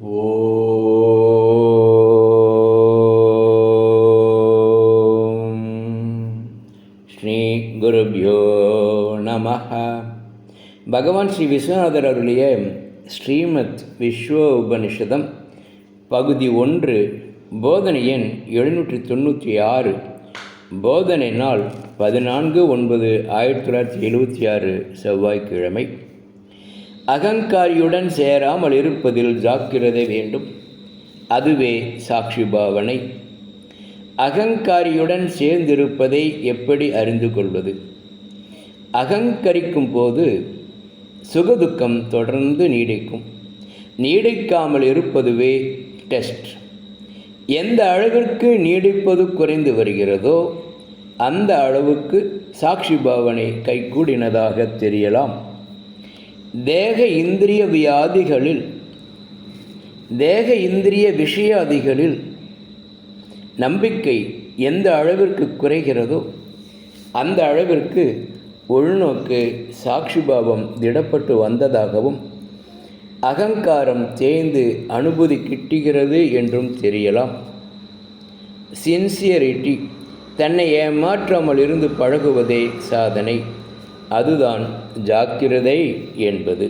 ஓம். ஸ்ரீ குருபியோ நம பகவான் ஸ்ரீ விஸ்வநாதர் அருளிய ஸ்ரீமத் விஸ்வ உபனிஷதம் பகுதி ஒன்று போதனை எண் எழுநூற்றி தொண்ணூற்றி ஆறு. போதனை நாள் பதினான்கு ஒன்பது ஆயிரத்தி தொள்ளாயிரத்தி எழுபத்தி ஆறு செவ்வாய்க்கிழமை. அகங்காரியுடன் சேராமல் இருப்பதில் ஜாக்கிரதை வேண்டும். அதுவே சாட்சி பாவனை. அகங்காரியுடன் சேர்ந்திருப்பதை எப்படி அறிந்து கொள்வது? அகங்கரிக்கும் போது சுகதுக்கம் தொடர்ந்து நீடிக்கும். நீடிக்காமல் இருப்பதுவே டெஸ்ட். எந்த அளவிற்கு நீடிப்பது குறைந்து வருகிறதோ அந்த அளவுக்கு சாட்சி பாவனை கைகூடினதாக தெரியலாம். தேக இந்திரிய வியாதிகளில் தேக இந்திரிய விஷயாதிகளில் நம்பிக்கை எந்த அளவிற்கு குறைகிறதோ அந்த அளவிற்கு உள்நோக்கு சாட்சிபாவம் திடப்பட்டு வந்ததாகவும் அகங்காரம் தேய்ந்து அனுபூதி கிட்டுகிறது என்றும் தெரியலாம். சின்சியரிட்டி தன்னை ஏமாற்றாமல் இருந்து பழகுவதே சாதனை. அதுதான் ஜாக்கிரதை என்பது.